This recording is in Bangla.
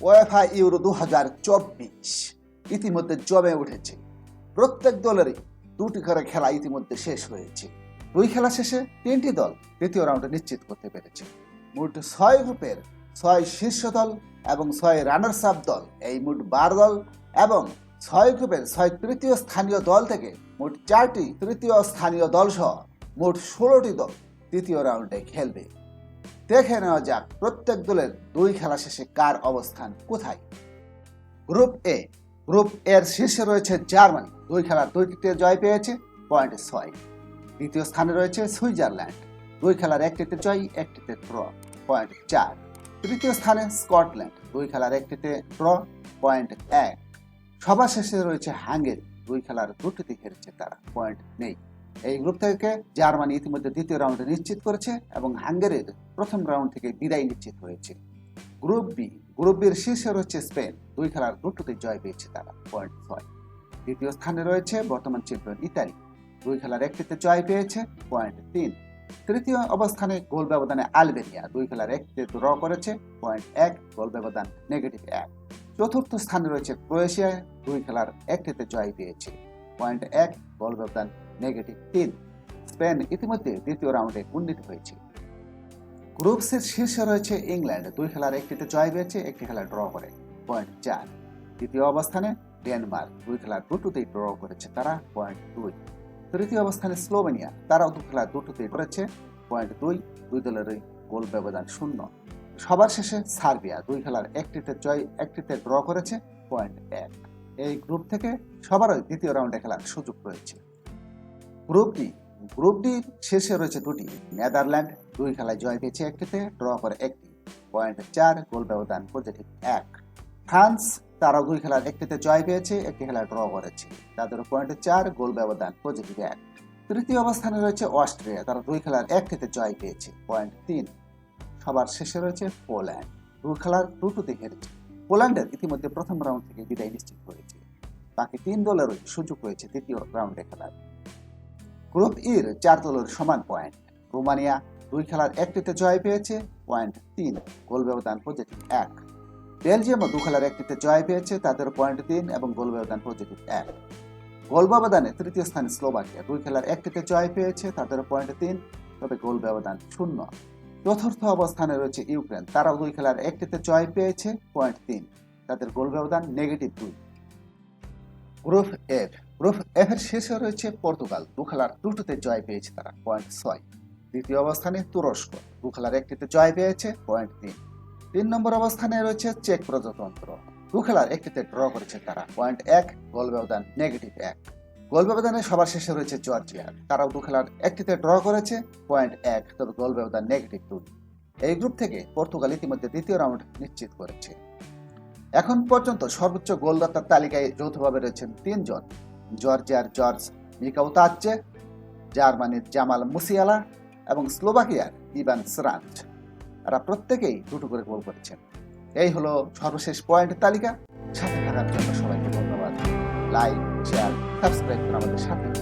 ওয়েফা ইউরো দু হাজার চব্বিশ ইতিমধ্যে জমে উঠেছে। প্রত্যেক দলেরই দুটি করে খেলা ইতিমধ্যে শেষ হয়েছে। দুই খেলা শেষে তিনটি দল দ্বিতীয় রাউন্ডে নিশ্চিত করতে পেরেছে। মোট ছয় গ্রুপের ছয় শীর্ষ দল এবং ছয় রানার্স আপ দল এই মোট বার দল এবং ছয় গ্রুপের ছয় তৃতীয় স্থানীয় দল থেকে মোট চারটি তৃতীয় স্থানীয় দল সহ মোট ষোলোটি দল তৃতীয় রাউন্ডে খেলবে। দেখে নেওয়া যাক প্রত্যেক দলের দুই খেলা শেষে কার অবস্থান, কোথায়? গ্রুপ এ গ্রুপ এর শীর্ষে রয়েছে জার্মানি, দুই খেলার দুইটিতে জয় পেয়েছে পয়েন্ট ছয়। দ্বিতীয় স্থানে রয়েছে সুইজারল্যান্ড, দুই খেলার একটিতে জয়, একটিতে ড্র, পয়েন্ট চার। তৃতীয় স্থানে স্কটল্যান্ড, দুই খেলার একটিতে ড্র, পয়েন্ট এক। সবার শেষে রয়েছে হাঙ্গেরি, দুই খেলার দুটিতে হেরেছে তারা, পয়েন্ট নেই। এই গ্রুপ থেকে জার্মানি ইতিমধ্যে দ্বিতীয় রাউন্ডে নিশ্চিত করেছে এবং হাঙ্গেরির প্রথম রাউন্ড থেকে বিদায় নিশ্চিত হয়েছে। গ্রুপ বি, গ্রুপ বির শীর্ষে রয়েছে স্পেন। দুই খেলার দুটোতে জয় পেয়েছে তারা, পয়েন্ট ছয়। দ্বিতীয় স্থানে রয়েছে বর্তমান চ্যাম্পিয়ন ইতালি। দুই খেলার একটিতে জয় পেয়েছে, পয়েন্ট তিন। তৃতীয় অবস্থানে গোল ব্যবধানে আলবেনিয়া দুই খেলার একটিতে ড্র করেছে, পয়েন্ট এক, গোল ব্যবধান নেগেটিভ এক। চতুর্থ স্থানে রয়েছে ক্রোয়েশিয়া দুই খেলার একটিতে জয় পেয়েছে, পয়েন্ট এক, গোল ব্যবধান নেগেটিভ তিন, স্পেন ইতিমধ্যে দ্বিতীয় রাউন্ডে উন্নীত হয়েছে। গ্রুপ সির শীর্ষে রয়েছে ইংল্যান্ড। দুই খেলার একটিতে জয় পেয়েছে একটি খেলা ড্র করে। পয়েন্ট চার, দ্বিতীয় অবস্থানে ডেনমার্ক। দুই খেলার দুটোতেই ড্র করেছে তারা, পয়েন্ট দুই। তৃতীয় অবস্থানে স্লোভেনিয়া। তারাও দু খেলার দুটোতেই করেছে, পয়েন্ট দুই। দুই দলেরই গোল ব্যবধান শূন্য। সবার শেষে সার্বিয়া। দুই খেলার একটিতে জয়, একটিতে ড্র করেছে, পয়েন্ট এক। এই গ্রুপ থেকে সবারই দ্বিতীয় রাউন্ডে খেলার সুযোগ রয়েছে। Group D. গ্রুপ ডি শেষে রয়েছে দুটি। নেদারল্যান্ড দুই খেলায় জয় পেয়েছে একটিতে, ড্র করে একটি। পয়েন্ট চার, গোল ব্যবধান পজিটিভ এক। ফ্রান্স তারা দুই খেলার একটিতে জয় পেয়েছে, একটি খেলা ড্র করেছে। তাদের পয়েন্ট চার, গোল ব্যবধান পজিটিভ এক। তৃতীয় অবস্থানে রয়েছে অস্ট্রিয়া, তারা দুই খেলার একটিতে জয় পেয়েছে। পয়েন্ট তিন, সবার শেষে রয়েছে পোল্যান্ড। দুই খেলার দুটোতে হেরেছে। পোল্যান্ডের ইতিমধ্যে প্রথম রাউন্ড থেকে বিদায় নিশ্চিত করেছে বাকি তিন দলেরই সুযোগ রয়েছে তৃতীয় রাউন্ডে খেলার। গ্রুপ ইর চার দলের সমান পয়েন্ট রোমানিয়া দুই খেলার একটিতে জয় পেয়েছে পয়েন্ট তিন। গোল ব্যবধান পজিটিভ এক। বেলজিয়ামও দু খেলার একটিতে জয় পেয়েছে, তাদের পয়েন্ট তিন এবং গোল ব্যবধান পজিটিভ এক। গোল ব্যবধানে তৃতীয় স্থানে স্লোভাকিয়া দুই খেলার একটিতে জয় পেয়েছে, তাদের পয়েন্ট তিন, তবে গোল ব্যবধান শূন্য। চতুর্থ অবস্থানে রয়েছে ইউক্রেন, তারাও দুই খেলার একটিতে জয় পেয়েছে পয়েন্ট তিন। তাদের গোল ব্যবধান নেগেটিভ দুই। Group F. গ্রুপ এফ এর শীর্ষে রয়েছে পর্তুগাল। দু খেলার দুটোতে জয় পেয়েছে তারা, পয়েন্ট ছয়। দ্বিতীয় অবস্থানে তুরস্ক। দু খেলার একটিতে জয় পেয়েছে, পয়েন্ট তিন। তিন নম্বর অবস্থানে রয়েছে চেক প্রজাতন্ত্র। দু খেলার একটিতে ড্র করেছে তারা, পয়েন্ট এক, গোল ব্যবধান নেগেটিভ এক। গোল ব্যবধানে সবার শেষে রয়েছে জর্জিয়া। তারাও দু খেলার একটিতে ড্র করেছে, পয়েন্ট এক, তবে গোল ব্যবধান নেগেটিভ দুই। এই গ্রুপ থেকে পর্তুগাল ইতিমধ্যে দ্বিতীয় রাউন্ড নিশ্চিত করেছে। এখন পর্যন্ত সর্বোচ্চ গোলদাতার তালিকায় যৌথভাবে রয়েছেন তিনজন। জর্জিয়ার জর্জ মিকাউতাচ্ছে জার্মানির জামাল মুসিয়ালা এবং স্লোভাকিয়ার ইভান স্রাঞ্চ। এরা প্রত্যেকেই দুটো করে গোল করেছেন। এই হলো সর্বশেষ পয়েন্ট তালিকা। সাথে থাকার জন্য সবাইকে ধন্যবাদ। লাইক, শেয়ার, সাবস্ক্রাইব করে আমাদের সাথে